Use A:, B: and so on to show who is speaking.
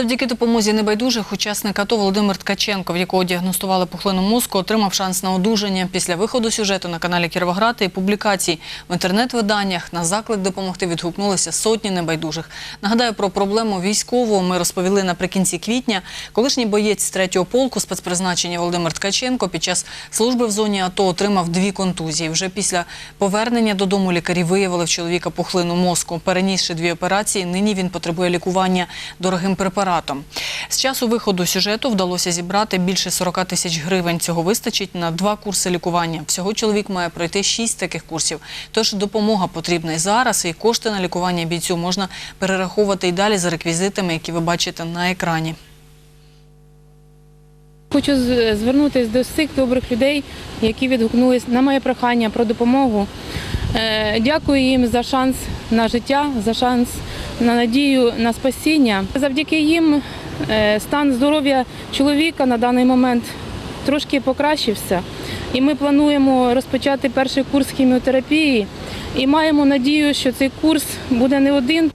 A: Завдяки допомозі небайдужих учасник АТО Володимир Ткаченко, в якого діагностували пухлину мозку, отримав шанс на одужання. Після виходу сюжету на каналі Кіровоград і публікацій в інтернет-виданнях на заклик допомогти відгукнулися сотні небайдужих. Нагадаю, про проблему військового ми розповіли наприкінці квітня. Колишній боєць 3-го полку спецпризначення Володимир Ткаченко під час служби в зоні АТО отримав дві контузії. Вже після повернення додому лікарі виявили в чоловіка пухлину мозку. Перенісши дві операції, нині він потребує лікування дорогим препаратом. З часу виходу сюжету вдалося зібрати більше 40 тисяч гривень. Цього вистачить на два курси лікування. Всього чоловік має пройти шість таких курсів. Тож допомога потрібна і зараз. І кошти на лікування бійцю можна перераховувати і далі за реквізитами, які ви бачите на екрані.
B: Хочу звернутися до всіх добрих людей, які відгукнулись на моє прохання про допомогу. Е, Дякую їм за шанс на життя, за шанс на надію на спасіння. Завдяки їм е, стан здоров'я чоловіка на даний момент трошки покращився. І ми плануємо розпочати перший курс хіміотерапії. І маємо надію, що цей курс буде не один.